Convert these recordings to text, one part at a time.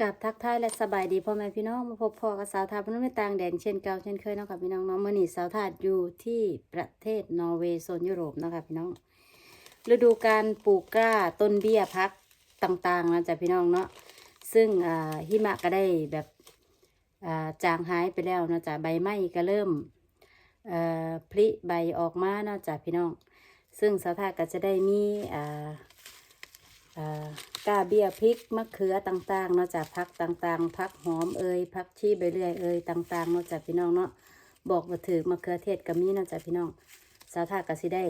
กับทักทายและสบายดีพ่อแม่พี่น้องมาพบพ่อกับสาวทาพนุ่มในต่างแดนเช่นเก่าเช่นเคยเนาะค่ะพี่น้องเนาะมื่อนี้สาวทาอยู่ที่ประเทศนอร์เวย์โซนยุโรปเนาะค่ะพี่น้องฤดูการปลูกกล้าต้นเบี้ยพักต่างๆนะจ๊ะพี่น้องเนาะซึ่งหิมะก็ได้แบบจางหายไปแล้วนะจ๊ะใบไม้ก็เริ่มเอ่อผลิใบออกมานะจ๊ะพี่น้อง ซึ่งสาวทาก็จะได้มี กาเบียพริกมะเขือต่างๆ เนาะจากพักต่างๆพักหอมเอ่ยพักชีใบเลื่อยเอ่ยต่างๆ เนาะจากพี่น้องเนาะบอกว่าถือมะเขือเทศกับมีเนาะจากพี่น้องสาวทากสิได้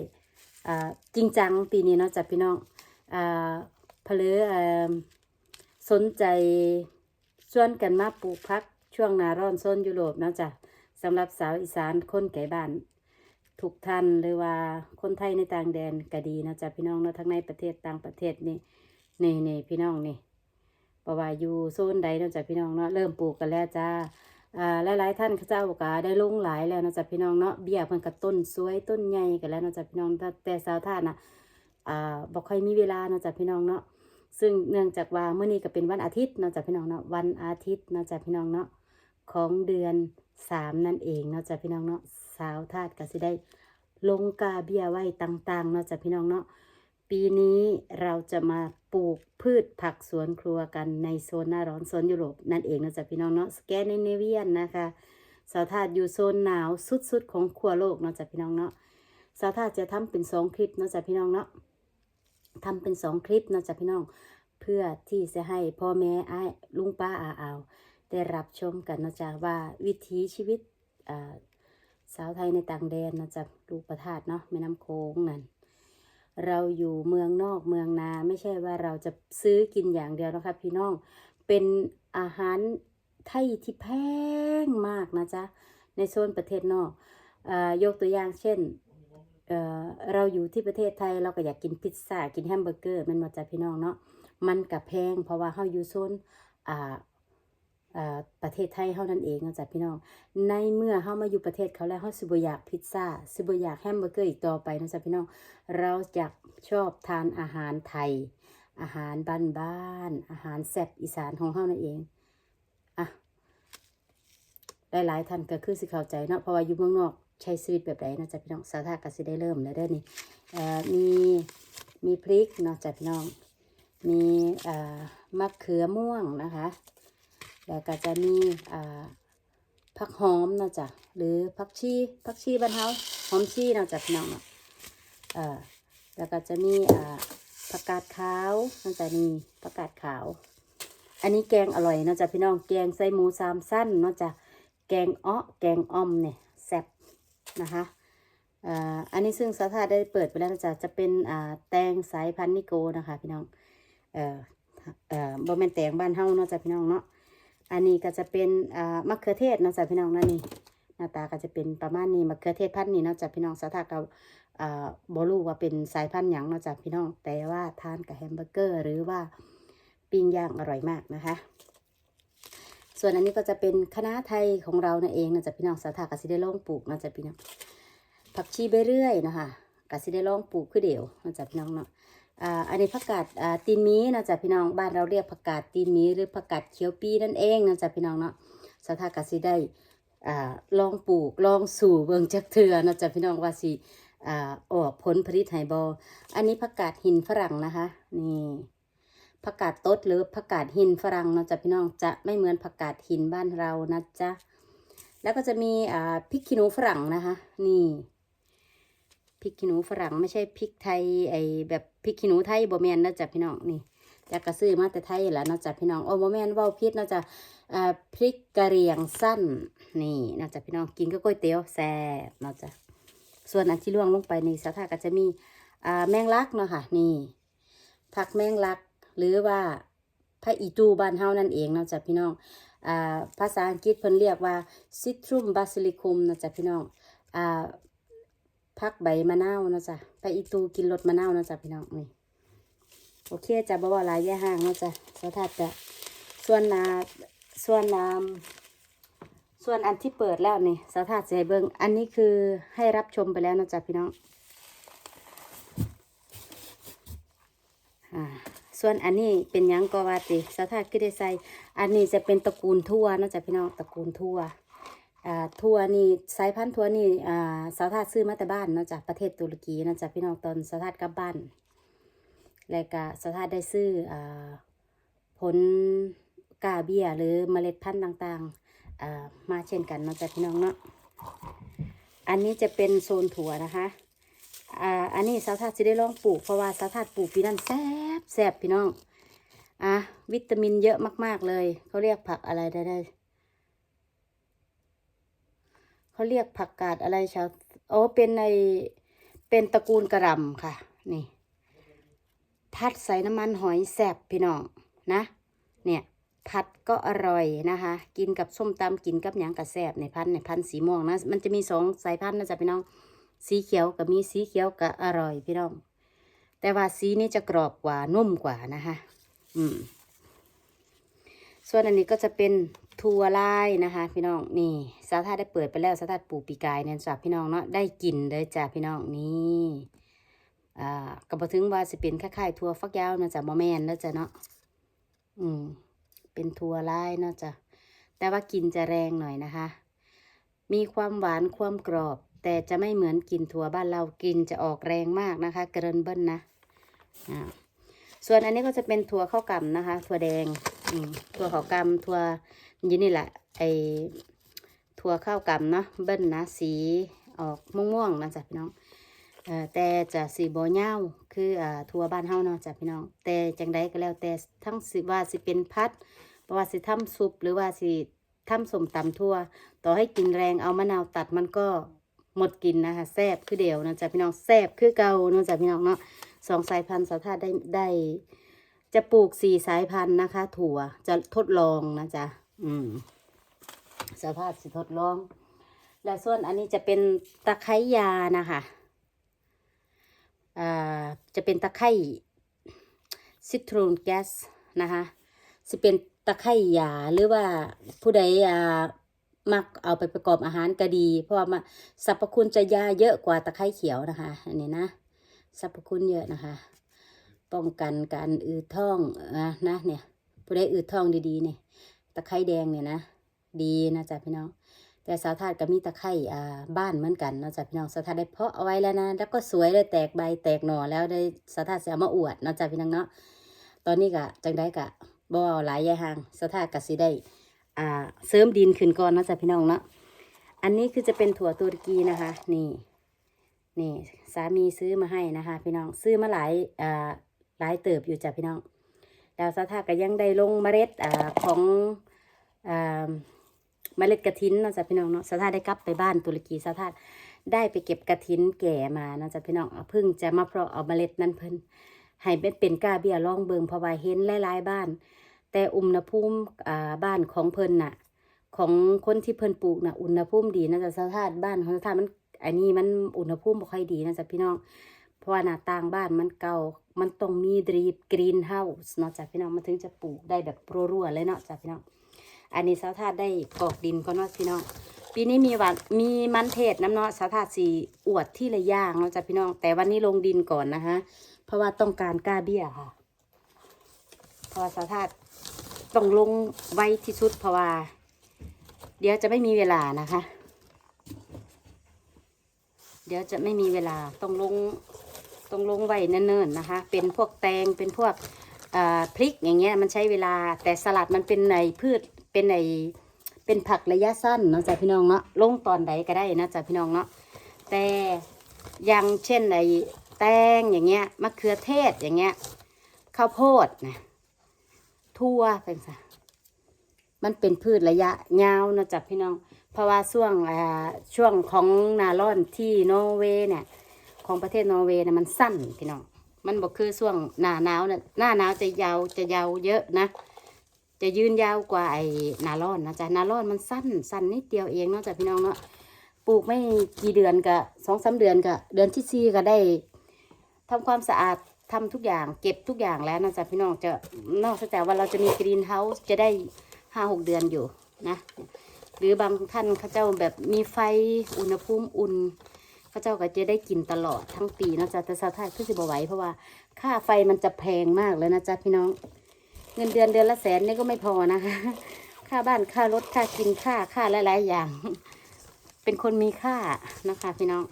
จริงจังปีนี้เนาะจากพี่น้องอ่าเพลืออ่าสนใจชวนกันมาปลูกพักช่วงนาร้อนโซนยุโรปเนาะจ้ะสำหรับสาวอีสานคนไก่บ้าน ทุกท่านหรือว่าคนไทยในต่างแดนก็ดีนะจ๊ะพี่น้องเนาะทั้งในประเทศต่างประเทศนี่นี่นี่พี่น้องนี่เพราะว่าอยู่โซนใดเนาะจ๊ะพี่น้องเนาะเริ่มปลูกกันแล้วจ้าอ่าหลายๆท่านเขาเจ้าก็ได้ลงหลายแล้วนะจ๊ะพี่น้องเนาะเบี้ยเพิ่นก็ต้นสวยต้นใหญ่กันแล้วนะจ๊ะพี่น้องแต่สาวท่านนะอ่าบ่ค่อยมีเวลานะจ๊ะพี่น้องเนาะซึ่งเนื่องจากว่าเมื่อนี้ก็เป็นวันอาทิตย์นะจ๊ะพี่น้องเนาะวันอาทิตย์นะจ๊ะพี่น้องเนาะของเดือนสามนั่นเองนะจ๊ะพี่น้องเนาะ สาวทาสก็สิได้ลงกาเบียไว้ต่างๆเนาะจ้ะพี่น้องเนาะปีนี้เราจะมาปลูกพืชผักสวนครัวกันในโซนหน้าร้อนโซนยุโรปนั่นเองเนาะจ้ะพี่น้องเนาะสแกนเนเวียนนะคะสาวทาสอยู่โซนหนาวสุดๆของขั้วโลกเนาะจ้ะพี่น้องเนาะสาวทาสจะทำเป็นสองคลิปเนาะจ้ะพี่น้องเนาะทำเป็นสองคลิปเนาะจ้ะพี่น้อง เพื่อที่จะให้พ่อแม่อ้ายลุงป้าอาอาได้รับชมกันเนาะจ้ะว่าวิถีชีวิตอ่า สาวไทยในต่างแดนนะจะลูกประทาดเนาะแม่น้ำโค้งนั่นเราอยู่เมืองนอกเมืองนาไม่ใช่ว่าเราจะซื้อกินอย่างเดียวนะคะพี่น้องเป็นอาหารไทยที่แพงมากนะจ๊ะในโซนประเทศนอกอายกตัวอย่างเช่นเอ่อเราอยู่ที่ประเทศไทยเราก็อยากกินพิซซ่ากินแฮมเบอร์เกอร์มันมาจากพี่น้องเนาะมันกับแพงเพราะว่าเฮาอยู่โซนอ่า ประเทศไทยเฮานั่นเองนะจ๊ะพี่น้อง ในเมื่อเฮามาอยู่ประเทศเขาแล้วเฮาสิบอยากพิซซ่าสิบอยากแฮมเบอร์เกอร์อีกต่อไปนะจ๊ะพี่น้อง เราจะชอบทานอาหารไทย อาหารบ้านๆอาหารแซ่บอีสานของเฮานั่นเองอะหลายๆท่านก็คือสิเข้าใจเนาะเพราะว่าอยู่เมืองนอกใช้ชีวิตแบบไหนนะจ๊ะพี่น้องสาธากสิได้เริ่มแล้วเด้อนี่มีมีพริกเนาะจ๊ะพี่น้อง มีมะเขือม่วงนะคะ แล้วก็จะมีอ่าผักหอมนะจ๊ะหรือผักชีผักชีบ้านเฮาหอมชีนะจ๊ะพี่น้องเอ่อแล้วก็จะมีอ่าผักกาดขาวนะจ๊ะนี่ผักกาดขาว อันนี้แกงอร่อยนะจ๊ะพี่น้องแกงใส่หมูสามสั้นนะจ๊ะแกงอ้อแกงอ่อมเนี่ยแซ่บนะคะอ่าอันนี้ซึ่งสาธาได้เปิดไปแล้วนะจ๊ะจะเป็นแตงสายพันธุ์นิโกนะคะพี่น้องเอ่อเอ่อบ่แม่นแตงบ้านเฮาเนาะจ๊ะพี่น้องเนาะ อันนี้ก็จะเป็นมะเขือเทศนาะจ้ะพี่น้องนั่นนี่หน้าตาก็จะเป็นประมาณนี้มะเขือเทศพันธุ์นี้นาะจ้ะพี่น้องสาธาเราอ่าบ่รู้ว่าเป็นสายพันธุ์หยังนาะจ้ะพี่น้อง แต่ว่าทานกับแฮมเบอร์เกอร์ หรือว่าปิ้งย่างอร่อยมากนะคะ ส่วนอันนี้ก็จะเป็นคณะไทยของเรานั่นเองนะจ๊ะพี่น้องสาธากสิได้ลองปลูกนะจ๊ะพี่น้องผักชีใบเรื่อยนะคะกสิได้ลองปลูกคือเดียวนะจ๊ะพี่น้องเนาะ อ่าอันนี้ผักกาดอ่าตีนมีนะจ๊ะพี่น้องบ้านเราเรียกผักกาดตีนมีหรือผักกาดเขียวปีนั่นเองนะจ๊ะพี่น้องเนาะสถากสิได้อ่าลองปลูกลองสู่เบิ่งจักเถื่อนะจ๊ะพี่น้องว่าสิอ่าออกผลผลิตให้บ่อันนี้ผักกาดหินฝรั่งนะคะนี่ผักกาดตดหรือผักกาดหินฝรั่งนะจ๊ะพี่น้องจะไม่เหมือนผักกาดหินบ้านเรานะจ๊ะแล้วก็จะมีอ่าพริกขี้หนูฝรั่งนะคะ นี่ พริกขี้หนูฝรั่งไม่ใช่พริกไทยไอแบบพริกขี้หนูไทยบ่แมนนะจ๊ะพี่น้องนี่จากกระซื้อมาแต่ไทยแหละเนาะจ๊ะพี่น้องโอ้บ่แมนเว้าพิษนะจ๊ะอ่าพริกกะเหรี่ยงสั้นนี่เนาะจ๊ะพี่น้องกินก็ก๋วยเตี๋ยวแซ่บเนาะจ๊ะส่วนอันที่ล่วงลงไปในสาขาก็จะมีอ่าแมงลักเนาะค่ะนี่ ผักแมงลักหรือว่าพระอีตูบ้านเฮานั่นเองเนาะจ๊ะพี่น้องอ่าภาษาอังกฤษเพิ่นเรียกว่า Citrum basilicum เนาะจ๊ะพี่น้องอ่า พักใบมะนาวนะจ๊ะไปอีตูกินรสมะนาวนะจ๊ะพี่น้องนี่โอเคจ้ะบ่ว่หลายแย่ห่างนะจ๊ะสวัสดีจ้ะส่วนนาส่วนน้ำส่วนอันที่เปิดแล้วนี่สถาจะให้เบิ่งอันนี้คือให้รับชมไปแล้วนะจ๊ะพี่น้องอ่าส่วนอันนี้เป็นยังกวาติสถากิได้ใสอันนี้จะเป็นตระกูลทั่วนะจ๊ะพี่น้องตระกูลทั่ว ทั่วนี่สายพันธุ์ทั่วนี่สาวธาตุซื้อมาแต่บ้านเนาะจากประเทศตุรกีนาะจ๊ะพี่น้องตอนสาวธาตุกลับบ้าน แล้วก็สาวธาตุได้ซื้ออผลกาเบียหรือเมล็ดพันธุ์ต่างๆมาเช่นกันเนาะจ๊ะพี่น้องเนาะอันนี้จะเป็นโซนถั่วนะคะอ่าอันนี้สาวทัดจะได้ลองปลูกเพราะว่าสาวทัดปลูกปีนั้นแซ่บแซ่บพี่น้องอะวิตามินเยอะมาก ๆเลยเขาเรียกผักอะไรได้ได้ เขาเรียกผักกาดอะไรชาวโอ้เป็นในเป็นตระกูลกระลำค่ะ นี่พัดใส่น้ำมันหอยแซบพี่น้องนะ เนี่ยผัดก็อร่อยนะคะ กินกับส้มตำกินกับหยังกระแซบในพันในพันสีม่วงนะ มันจะมีสองสายพันธุ์นะจ๊ะพี่น้อง สีเขียวกับมีสีเขียวกับอร่อยพี่น้อง แต่ว่าสีนี้จะกรอบกว่านุ่มกว่านะคะ อืม ส่วนอันนี้ก็จะเป็น ทัวลายนะคะ พี่น้องนี่สาธาได้เปิดไปแล้วสาธาปูปีกายเนี่ยจ้ะพี่น้องเนาะได้กลิ่นเลยจ้ะพี่น้องนี่อ่าก็บอถึงว่าสิเป็นคล้ายๆทัวฟักยาวนะจ๊ะโมแมนแล้วจ้ะเนาะอืมเป็นทัวลายเนาะจ้ะแต่ว่ากลิ่นจะแรงหน่อยนะคะ มีความหวานความกรอบ แต่จะไม่เหมือนกลิ่นถั่วบ้านเรากินจะออกแรงมากนะคะเกรินเบิ้ลนะอ่าส่วนอันนี้ก็จะเป็นถั่วข้าวกล่ำนะคะ ถั่วแดง ถั่วขาวกำถั่วยินนี่แหละ ไอถั่วข้าวกำเนาะเบิ้ลนะสีออกม่วงๆนะจ๊ะพี่น้องแต่จะสีโบเน่าคืออ่าถั่วบ้านเฮาเนาะจ้ะพี่น้อง แต่จังใดก็แล้วแต่ทั้งสิว่าสิเป็นพัดเพราะว่าสิทำซุปหรือว่าสิทำสมตำทั่ว ต่อให้กินแรงเอามะนาวตัดมันก็หมดกินนะคะแซบคือเดียวนะจ๊ะพี่น้องแซบคือเก่าเนาะจ๊ะพี่น้องเนาะสองสายพันธุ์สาวธาตุได้ได้ จะปลูกสี่สายพันธุ์นะคะ ถั่วจะทดลองนะจ๊ะอืมสาวธาตุสิทดลอง และส่วนอันนี้จะเป็นตะไคร้ยานะคะอ่าจะเป็นตะไคร้ซิตรูนแก๊สนะคะจะเป็นตะไคร้ยาหรือว่าผู้ใดอ่ามักเอาไปประกอบอาหารก็ดี เพราะว่ามาสรรพคุณจะยาเยอะกว่าตะไคร้เขียวนะคะ อันนี้นะสรรพคุณเยอะนะคะ ป้องกันการอืดท้องอะนะเนี่ยผู้ใดอืดท้องดีๆเนี่ยตะไคร้แดงเนี่ยนะดีนะจ๊ะพี่น้อง แต่สาวธาตุก็มีตะไคร้อ่าบ้านเหมือนกันนะจ๊ะพี่น้องสาวธาตุได้เพาะเอาไว้แล้วนะแล้วก็สวยได้แตกใบแตกหน่อแล้วได้สาวธาตุจะเอามาอวดนะจ๊ะพี่น้องเนาะตอนนี้ก็จังได้กะบ่เอาหลายยายหางสาวธาตุก็สิได้อ่าเสริมดินขึ้นก่อนนะจ๊ะพี่น้องเนาะอันนี้คือจะเป็นถั่วตุรกีนะคะนี่นี่สามีซื้อมาให้นะคะ พี่น้องซื้อมาหลายอ่า หลายเติบอยู่จ้ะพี่น้องดาวสาธาก็ยังได้ลงเมล็ดอของอเมล็ดกระถินนะจ๊ะพี่น้องเนาะสาธาได้กลับไปบ้านตุรกีสาธาได้ไปเก็บกระถินแก่มานะจ๊ะพี่น้องเพิ่งจะมาเพาะเอาเมล็ดนั้นเพิ่นให้เป็นเป็นกาเบียร่องเบิงเพราะว่าเห็นหลายๆบ้าน แต่อุณหภูมิบ้านของเพิ่นน่ะ ของคนที่เพิ่นปลูกน่ะอุณหภูมิดีนะจ๊ะสถาบ้านของสถามันอันนี้มันอุณหภูมิบ่ค่อยดีนะจ๊ะพี่น้อง ราะว่าหน้าต่างบ้านมันเก่า มันต้องมีดรีปกรีนเฮาส์เนาะจ๊ะพี่น้องมันถึงจะปลูกได้แบบรัวๆเลยเนาะจ๊ะพี่น้อง อันนี้สาวธาตุได้กอกดินก่อนเนาะพี่น้อง ปีนี้มีหวานมีมันเทศน้ำเนาะสาวธาตุสีอวดที่ละย่างเนาะจ๊ะพี่น้อง แต่วันนี้ลงดินก่อนนะคะ เพราะว่าต้องการกล้าเบี้ยค่ะ เพราะว่าสาวธาตุต้องลงไวที่สุดเพราะว่า เดี๋ยวจะไม่มีเวลานะคะ เดี๋ยวจะไม่มีเวลาต้องลง ต้องลงไว้เนิ่นๆนะคะ เป็นพวกแตงเป็นพวกพริกอย่างเงี้ยมันใช้เวลาแต่สลัดมันเป็นในพืชเป็นในเป็นผักระยะสั้นเนาะจ้ะพี่น้องเนาะลงตอนใดก็ได้นะจ้ะพี่น้องเนาะแต่อย่างเช่นในแตงอย่างเงี้ยมะเขือเทศอย่างเงี้ยข้าวโพดนะทั่วเป็นซะมันเป็นพืชระยะยาวนะจ๊ะพี่น้อง เพราะว่าช่วงช่วงของนาร้อนที่นอร์เวย์เนี่ย ของประเทศนอร์เวย์เนี่ยมันสั้นพี่น้องมันบอกคือช่วงหน้าหนาวเนี่ยหน้าหนาวจะยาวจะยาวเยอะนะ จะยืนยาวกว่าไอ้หนาร้อนนะจ๊ะหนาร้อนมันสั้นสั้นนิดเดียวเองเนาะจ๊ะพี่น้องเนาะปลูกไม่กี่เดือนก็สองสามเดือนก็เดือนที่สี่ก็ได้ทำความสะอาดทำทุกอย่างเก็บทุกอย่างแล้วนะจ๊ะพี่น้องจะนอกจากว่าเราจะมีกรีนเฮาส์จะได้ห้าหกเดือนอยู่นะ หรือบางท่านเขาเจ้าแบบมีไฟอุณหภูมิอุ่น ขาเจ้าก็จะได้กินตลอดทั้งปีนะจ๊ะแต่สาวไทยคือสิบไหวเพราะว่าค่าไฟมันจะแพงมากเลยนะจ๊ะพี่น้อง เงินเดือนเดือนละแสนนี่ก็ไม่พอนะคะ ค่าบ้านค่ารถค่ากินค่าค่าหลายๆอย่าง เป็นคนมีค่านะคะ พี่น้อง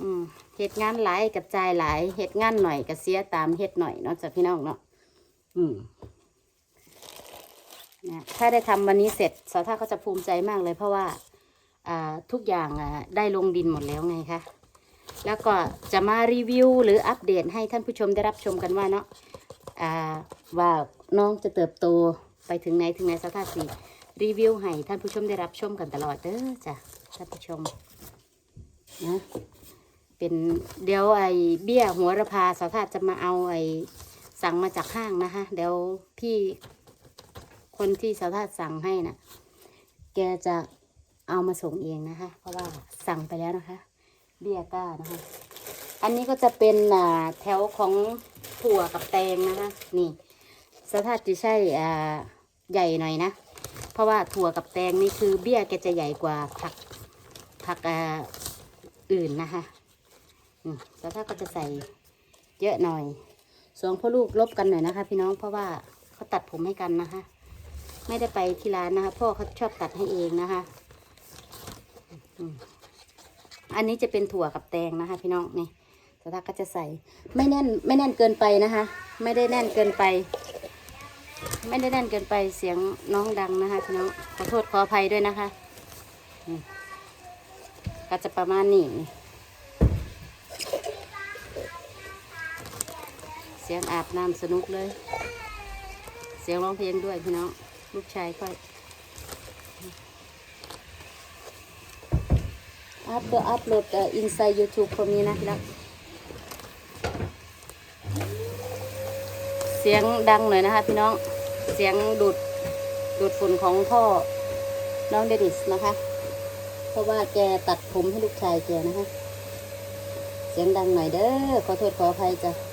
อืมเหตุงานหลายกับจายหลายเหตุงานหน่อยกับเสียตามเหตุหน่อยเนาะจ้ะพี่น้องเนาะอืมนะถ้าได้ทำวันนี้เสร็จสาวท่าก็จะภูมิใจมากเลยเพราะว่า ทุกอย่างได้ลงดินหมดแล้วไงคะ แล้วก็จะมารีวิวหรืออัปเดตให้ท่านผู้ชมได้รับชมกันว่าเนาะว่าน้องจะเติบโตไปถึงไหนถึงไหนสาวท่าสีรีวิวให้ท่านผู้ชมได้รับชมกันตลอดเด้อจ้ะท่านผู้ชมนะเป็นเดี๋ยวไอ้เบี้ยหัวระพาสาวธาตุจะมาเอาไอ้สั่งมาจากห้างนะคะเดี๋ยวพี่คนที่สาวธาตุสั่งให้นะ่ะ แกจะ เอามาส่งเองนะคะ เพราะว่าสั่งไปแล้วนะคะ เบี้ยก้านะคะ อันนี้ก็จะเป็นอ่าแถวของถั่วกับแตงนะคะ นี่สาวธาตุจะใช่อ่าใหญ่หน่อยนะ เพราะว่าถั่วกับแตงนี่คือเบี้ยแกจะใหญ่กว่าผักผักอื่นนะคะแล้วถ้าก็จะใส่เยอะหน่อยสองพ่อลูกลบกันหน่อยนะคะ พี่น้องเพราะว่าเขาตัดผมให้กันนะคะ ไม่ได้ไปที่ร้านนะคะ พ่อเขาชอบตัดให้เองนะคะ อันนี้จะเป็นถั่วกับแตงนะคะ พี่น้องนี่แต่ถ้าก็จะใส่ ไม่แน่นไม่แน่นเกินไปนะคะ ไม่ได้แน่นเกินไป ไม่ได้แน่นเกินไปเสียงน้องดังนะคะพี่น้องขอโทษขออภัยด้วยนะคะก็จะประมาณนี้เสียงอาบน้ำสนุกเลย เสียงร้องเพลงด้วยพี่น้อง ลูกชายค่อย อัพเดอัพโหลดอินไซต์ยูทูบคนนี้นะพี่รักเสียงดังหน่อยนะคะพี่น้อง เสียงดูดดูดฝุ่นของพ่อน้องเดนิสนะคะ เพราะว่าแกตัดผมให้ลูกชายแกนะคะ เสียงดังหน่อยเด้อ ขอโทษขออภัยจ้ะ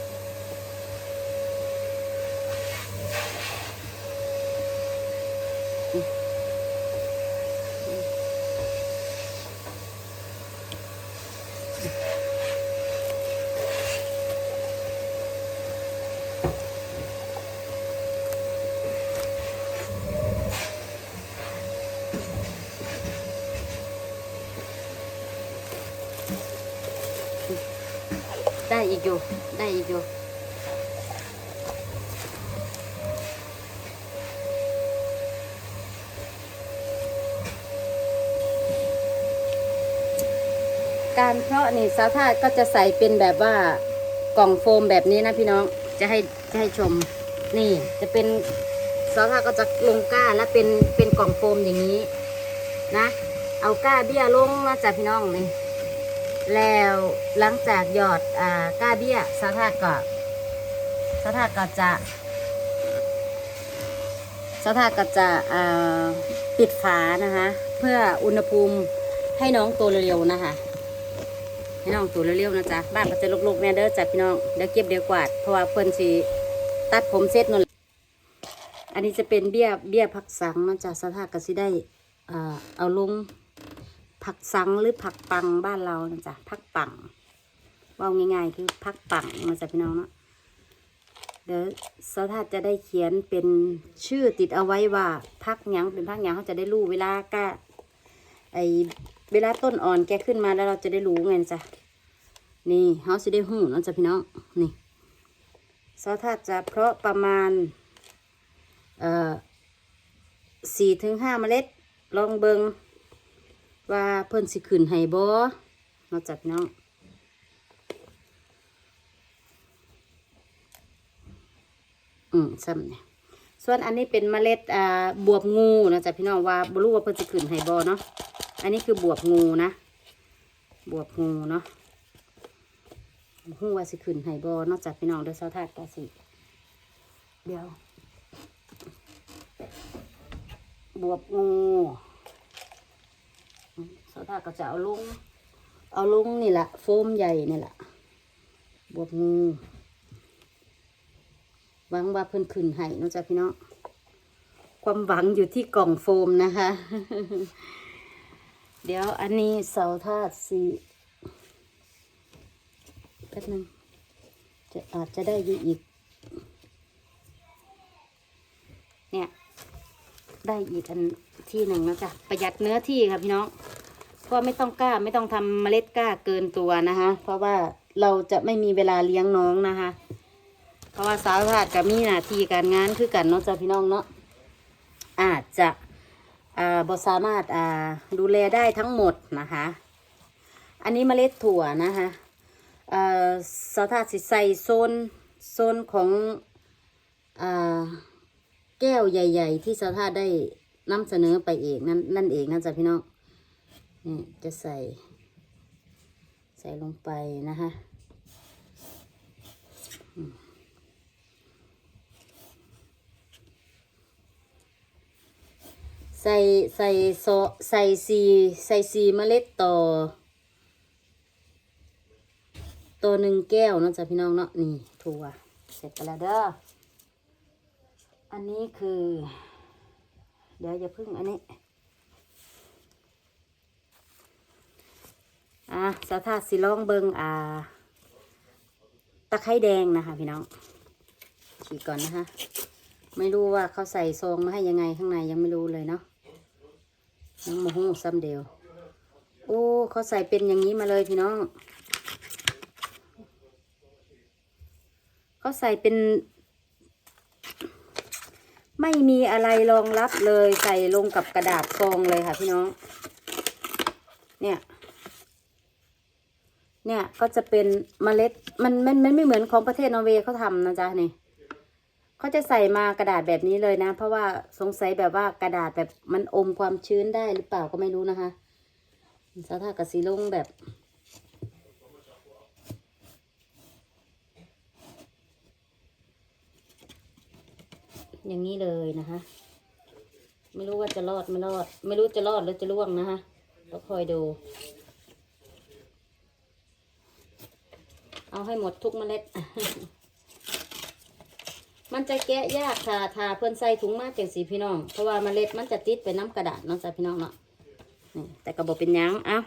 อีกอยู่ ได้อีกอยู่การเพาะนี่สาธาตุก็จะใส่เป็นแบบว่ากล่องโฟมแบบนี้นะพี่น้องจะให้จะให้ชมนี่จะเป็นสาธาตุก็จะลงก้าแล้วเป็นเป็นกล่องโฟมอย่างนี้นะ เอาก้าเบี้ยลงมาจากพี่น้องนี่ แล้วหลังจากหยอดอ่าก้าเบี้ยสาธาก็สาธาก็จะสาธาก็จะอ่าปิดฝานะคะ เพื่ออุณหภูมิให้น้องโตเร็วๆนะคะให้น้องโตเร็วๆนะจ๊ะ บ้านก็จะลกๆแน่เด้อจ้ะพี่น้อง เดี๋ยวเก็บเดี๋ยวกวาด เพราะว่าเพิ่นสิตัดผมเสร็จนั่นอันนี้จะเป็นเบี้ยเบี้ยผักสังนะจ๊ะสาธาก็สิได้อ่าเอาลง ผักสังหรือผักปังบ้านเรานะจ๊ะผักปังว่าง่าย ๆ คือผักปังมาจากพี่น้องเนาะเดี๋ยวสาวธาจะได้เขียนเป็นชื่อติดเอาไว้ว่าพักยังเป็นพักยังเขาจะได้รู้เวลาก้าไอเวลาต้นอ่อนแกขึ้นมาแล้วเราจะได้รู้ไงจ๊ะนี่เขาจะได้หูนะจ๊ะพี่น้องนี่สาวธาจะเพาะประมาณเอ่อสี่ถึงห้าเมล็ดลองเบิง ว่าเพิ่นสิขึ้นให้บ่นอกจากน้องอืมซ้ำเนี่ยส่วนอันนี้เป็นเมล็ดอ่าบวบงูนะจ๊ะพี่น้องว่าบ่รู้ว่าเพิ่นสิขึ้นให้บ่เนาะอันนี้คือบวบงูนะ บวบงูเนาะบ่ฮู้ว่าสิขึ้นให้บ่นอกจากพี่น้องเด้อสาทาดก็สิเดี๋ยว บวบงู สาวตาก็จะเอาลง เอาลงนี่แหละโฟมใหญ่นี่แหละบวบงูหวังว่าเพิ่นขึ้นให้นะจ๊ะพี่น้องความหวังอยู่ที่กล่องโฟมนะคะ เดี๋ยวอันนี้เสาธาตุสีป๊บนึงจะอาจจะได้อยู่อีก เนี่ย ได้อีกอันที่หนึ่งนะจ๊ะประหยัดเนื้อที่ค่ะพี่น้อง ก็ไม่ต้องกล้าไม่ต้องทำเมล็ดกล้าเกินตัวนะคะ เพราะว่าเราจะไม่มีเวลาเลี้ยงน้องนะคะ เพราะว่าสาวถาดกับมีหน้าที่การงานคือกันเนาะจ้ะพี่น้องเนาะอาจจะอ่าบสามารถอ่าดูแลได้ทั้งหมดนะคะ อันนี้เมล็ดถั่วนะคะเอ่อสาวาดสิใส่โซนโซนของอ่าแก้วใหญ่ ๆ ที่สาวาดได้นำเสนอไปเองนั่นนั่นเองนะจ๊ะพี่น้อง นี่จะใส่ ใส่ลงไปนะคะใส่ใส่โซใส่สีใส่สีเมล็ดต่อตัวหนึ่งแก้วเนาะจ๊ะพี่น้องเนาะนี่ถั่วเสร็จไปแล้วเด้ออันนี้คือ เดี๋ยวอย่าพึ่งอันนี้ อะสาธาสิลองเบิงอ่า ตะไคร้แดงนะคะ พี่น้องฉีกก่อนนะคะ ไม่รู้ว่าเขาใส่ซองมาให้ยังไงข้างในยังไม่รู้เลยเนาะน้องโมโหซ้ำเดียว โอ้เขาใส่เป็นอย่างนี้มาเลยพี่น้องเขาใส่เป็น ไม่มีอะไรรองรับเลยใส่ลงกับกระดาษซองเลยค่ะพี่น้อง เนี่ย เนี่ยก็จะเป็นเมล็ดมันมันมันไม่เหมือนของประเทศนอร์เวย์เขาทำนะจ๊ะนี่เขาจะใส่มากระดาษแบบนี้เลยนะ เพราะว่าสงสัยแบบว่ากระดาษแบบมันอมความชื้นได้หรือเปล่าก็ไม่รู้นะคะสาธากสีลงแบบ อย่างนี้เลยนะคะ ไม่รู้ว่าจะรอดไม่รอด ไม่รู้จะรอดหรือจะล่วงนะคะก็คอยดู เอาให้หมดทุกเมล็ด มันจะแกะยากค่ะถ้าเพื่อนใส่ถุงมาจังสีพี่น้อง เพราะว่าเมล็ดมันจะติดไปน้ำกระดาษเนาะจ้ะพี่น้องเนาะแต่กระบอกเป็นยังเอ้า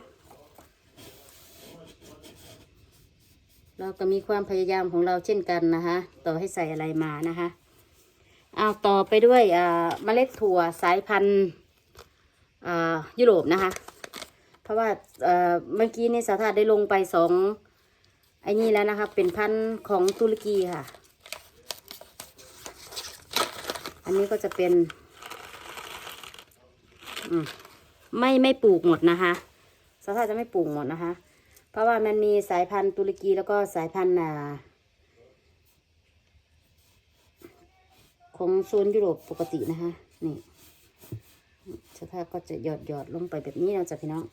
เราก็มีความพยายามของเราเช่นกันนะคะ ต่อให้ใส่อะไรมานะคะเอาต่อไปด้วยเมล็ดถั่วสายพันธุ์ยุโรปนะคะ เพราะว่าเอ่อเมื่อกี้นี่สาธาได้ลงไปสอง ไอ้นี่แล้วนะคะ เป็นพันธุ์ของตุรกีค่ะ อันนี้ก็จะเป็นมไม่ไม่ปลูกหมดนะคะสาธาจะไม่ปลูกหมดนะคะ เพราะว่ามันมีสายพันธุ์ตุรกีแล้วก็สายพันธุ์อ่าของโซนยุโรปปกตินะคะ นี่สภาพก็จะหยอดหยอดลงไปแบบนี้นะจ๊ะพี่น้อง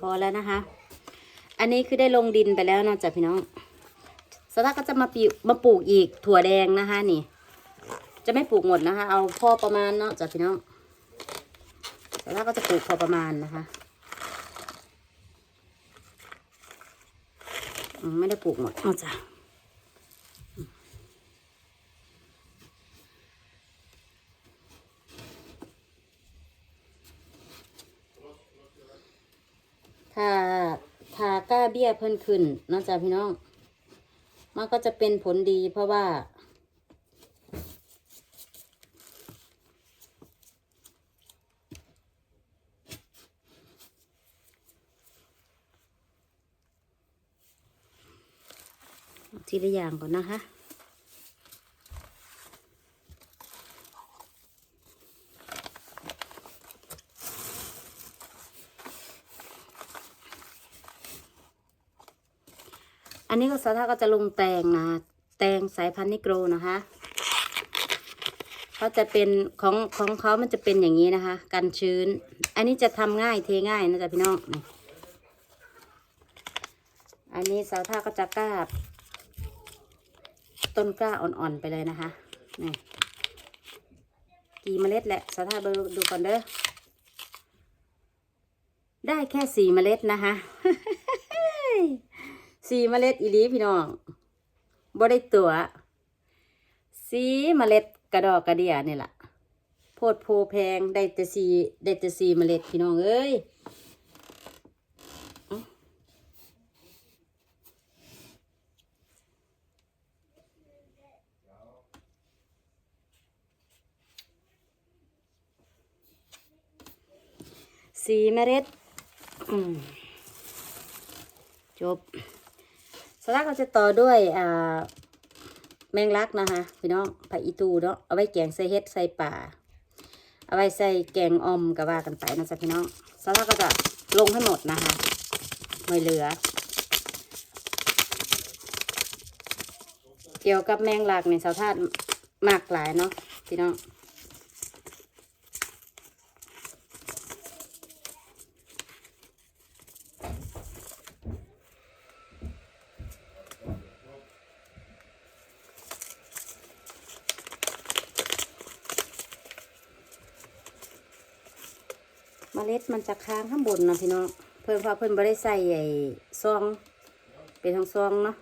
พอแล้วนะคะ อันนี้คือได้ลงดินไปแล้วเนาะจ๊ะพี่น้องสตาร์ก็จะมาปีมาปลูกอีกถั่วแดงนะคะ นี่ จะไม่ปลูกหมดนะคะ เอาพอประมาณเนาะจ้ะพี่น้องสตาร์ก็จะปลูกพอประมาณนะคะไม่ได้ปลูกหมดเนาะจ้ะ ถ้าถ้าก้าเบี้ยเพิ่นขึ้นนาะจ้ะพี่น้อง มันก็จะเป็นผลดีเพราะว่า ทีละอย่างก่อนนะคะ อันนี้ก็สาธาก็จะลงแตงนะ แตงสายพันธุ์นิโกรนะคะเขาจะเป็นของของเขามันจะเป็นอย่างนี้นะคะ กันชื้น อันนี้จะทำง่ายเทง่ายนะจ๊ะพี่น้องอันนี้สาวท่าก็จะกล้าบ ต้นกล้าอ่อนๆไปเลยนะคะนี่กี่เมล็ดแหละสาวท่าดูดูก่อนเด้อได้แค่สี่เมล็ดนะคะ สีเมล็ดอีลีพี่น้องบ่ได้ตัว สีเมล็ดกระดอกกระเดียนี่แหละโพดโพแพงได้แต่สีได้แต่สีเมล็ดพี่น้องเอ้ยสีเมล็ดจบ สลักเราจะต่อด้วยอ่าแมงลักนะคะพี่น้องผักอีตูเนาะเอาไว้แกงใส่เฮ็ดใส่ป่า เอาไว้ใส่แกงอมก็ว่ากันไปนะจ๊ะพี่น้องสลักก็จะลงให้หมดนะคะไม่เหลือ เกี่ยวกับแมงลักในสาวธาตุมากหลายเนาะพี่น้อง เมล็ดมันจะค้างข้างบนนะพี่น้องเพิ่นพราะเพิ่นไม่ได้ใส่ไอ้ซอง เป็นทองซองเนาะ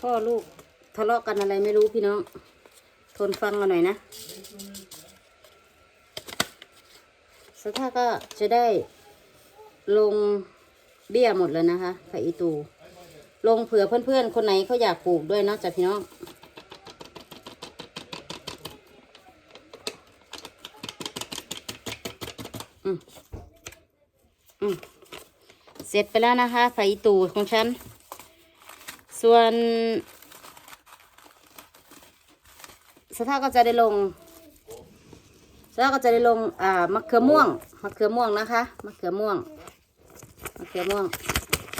พ่อลูกทะเลาะกันอะไรไม่รู้พี่น้อง ทนฟังกันหน่อยนะสุดท้ายก็จะได้ลง เบี้ยหมดเลยนะคะไผ่อีตู ลงเผื่อเพื่อนๆ คนไหนเขาอยากปลูกด้วยเนาะจ้ะพี่น้องอืมอืมเสร็จไปแล้วนะคะไผ่อีตูของฉัน ส่วนสภาพก็จะได้ลงแล้วก็จะได้ลงอ่ามะเขือม่วงมะเขือม่วงนะคะมะเขือม่วง มะเขือม่วง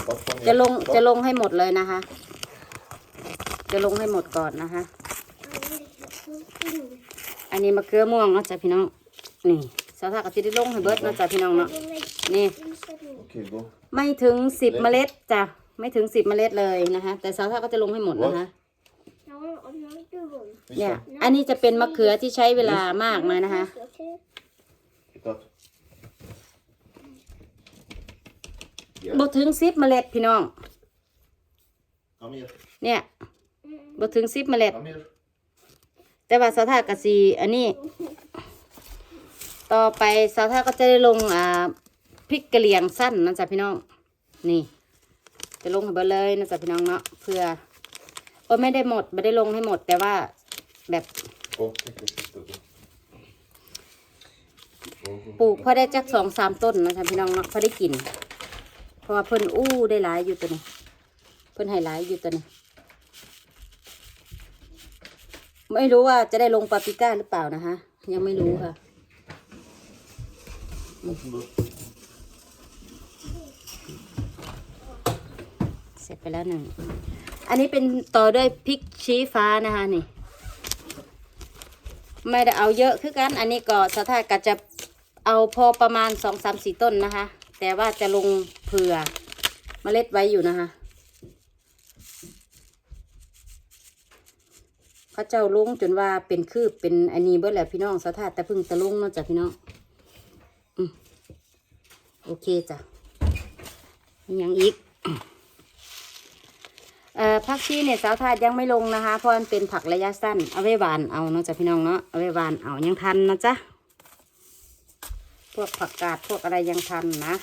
Wat van จะลง Wat? จะลงให้หมดเลยนะคะ จะลงให้หมดก่อนนะคะ อันนี้มะเขือม่วงเนาะจ้ะพี่น้อง นี่สาวทาก็จะได้ลงให้เบิดเนาะจ้ะพี่น้องเนาะ นี่ Oké, go. ไม่ถึงสิบเมล็ดจ้ะ ไม่ถึงสิบเมล็ดเลยนะคะ แต่สาวทาก็จะลงให้หมดนะคะ Wie เนี่ย is dat? อันนี้จะเป็นมะเขือที่ใช้เวลามากเลยนะคะ บถึงสิบเมล็ดพี่น้อง kom hier. เนี่ยบถึงสิบเมล็ด Kom hier. แต่ว่าสาวทากะสีอันนี้ ต่อไปสาวทาก็จะได้ลงอ่าพริกกระเหลี่ยงสั้นนะจ๊ะพี่น้อง นี่ จะลงให้เบดเลยนะจ๊ะพี่น้องเนาะเพื่อโอ้ไม่ได้หมดไม่ได้ลงให้หมด แต่ว่าแบบ Kom, kijk, kijk, kijk, kijk. Go, go, ปลูกพอได้จักสองสามต้นนะจ๊ะพี่น้องเนาะพอได้กิน เพราะว่าเพิ่นอู้ได้หลายอยู่ตัวนี้ เพิ่นให้หลายอยู่ตัวนี้ ไม่รู้ว่าจะได้ลงปาปิก้าหรือเปล่านะคะยังไม่รู้ค่ะเสร็จไปแล้วหนึ่ง อันนี้เป็นต่อด้วยพริกชี้ฟ้านะคะนี่ ไม่ได้เอาเยอะคือกัน อันนี้ก็สถาก็จะเอาพอประมาณสองสามสี่ต้นนะคะ แต่ว่าจะลงเผื่อเมล็ดไว้อยู่นะคะเขาเจ้าลงจนว่าเป็นคืบเป็นอันนี้เบิดแล้วพี่น้องสถาแต่เพึ่งตะลุงเนาะจ้ะพี่น้องอืมโอเคจ้ะยังอีกเอ่อผักชีเนี่ยสาวทาดยังไม่ลงนะคะเพราะมันเป็นผักระยะสั้นเอาไว้หวานเอาเนาะจ้ะพี่น้องเนาะเอาไว้หวานเอายังทันนะจ๊ะ พวกผักกาดพวกอะไรยังทันนะ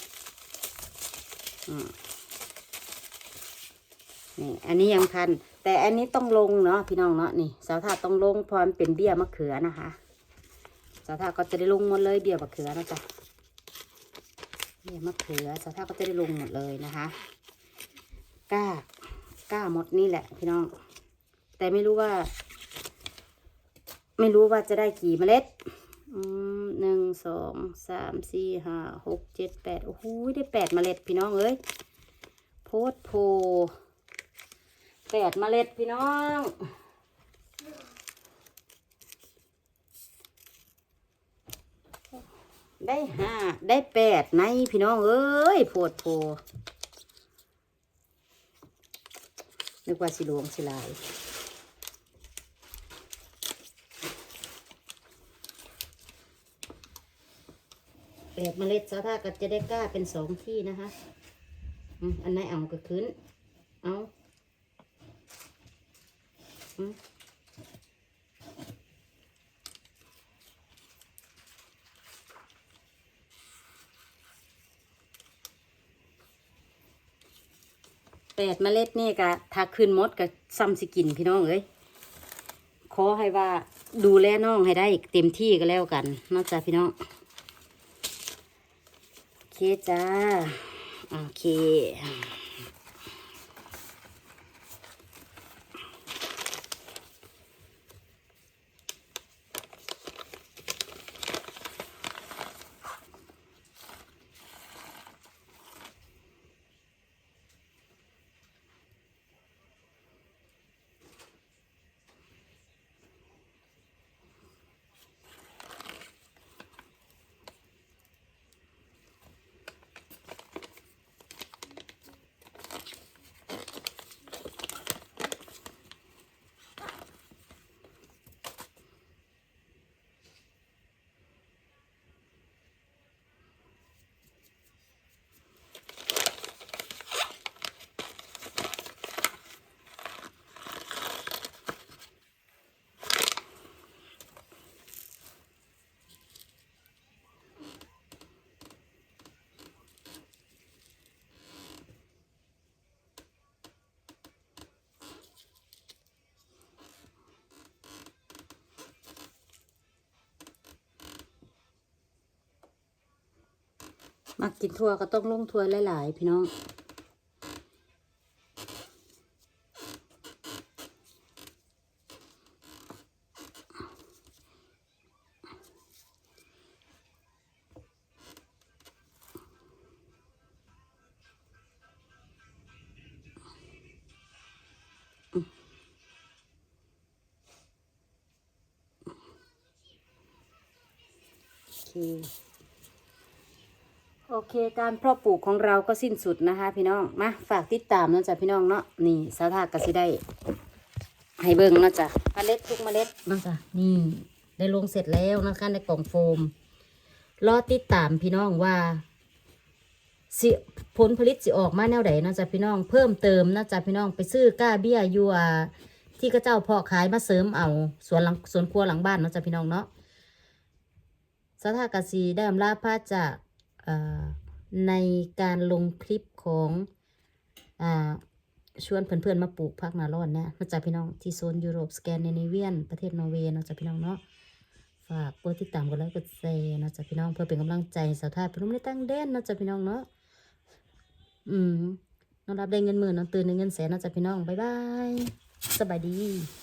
นี่ อันนี้ยังทัน แต่อันนี้ต้องลงเนาะพี่น้องเนาะนี่สาวทาต้องลงพราะมันเป็นเบี้ยมะเขือนะคะสาวทาก็จะได้ลงหมดเลยเบี้ยมะเขือนะจ๊ะเบี้ยมะเขือสาวทาก็จะได้ลงหมดเลยนะคะกล้ากล้าหมดนี่แหละ พี่น้อง แต่ไม่รู้ว่า ไม่รู้ว่าจะได้กี่เมล็ด หนึ่งสองสามสี่ห้าหกเจ็ดแปดโอ้โหได้แปดเมล็ดพี่น้องเอ้ยโพดโพแปดเมล็ดพี่น้องได้ห้าได้แปดในพี่น้องเอ้ยโพดโพนึกว่าสิหลวงสิลาย แปดเมล็ดสาวท่าก็จะได้กล้าเป็นสองที่นะคะอันไหนเอาก็ขึ้น เอาอืมแปดเมล็ดนี่ก็ถ้าขึ้นมดก็ซ้ำสิกินพี่น้องเอ้ยขอให้ว่าดูแลน้องให้ได้เต็มที่ก็แล้วกันนอกจากพี่น้อง เคจ้า โอเค มากินทั่วก็ต้องลงทั่วหลายๆ พี่น้อง เคการเพาะปลูกของเราก็สิ้นสุดนะคะ พี่น้องมาฝากติดตามนาะจ้ะพี่น้องเนาะนี่สาวทากสิได้ให้เบิ่งนาะจ้ะเมล็ดทุกเมล็ดนาะจ้ะนี่ได้ลงเสร็จแล้วนะคะในกล่องโฟมรอติดตามพี่น้องว่าสิผลผลิตสิออกมาแนวใดเนาะจ้ะพี่น้องเพิ่มเติมนาะจ้ะพี่น้องไปซื้อก้าเบี้ยยัวที่กระเจ้าเพาะขายมาเสริมเอาสวนหลังสวนครัวหลังบ้านนาะจ้ะพี่น้องเนาะสถากสีได้อำลาพาจากเอ่อ ในการลงคลิปของอ่าชวนเพื่อนๆมาปลูกพักนาร้อนเนี่ยนะจ๊ะพี่น้องที่โซนยุโรปสแกนดิเนเวียน ประเทศนอร์เวย์นะจ๊ะพี่น้องเนาะฝากกดติดตามกันแล้วกดแชร์นะจ๊ะพี่น้องเพื่อเป็นกำลังใจสาวทาสพนุ่มได้ตั้งเด่นนะจ๊ะพี่น้องเนาะอืมน้องรับได้เงินหมื่นน้องตื่นได้เงินแสนนะจ๊ะพี่น้องบ๊ายบายสบายดี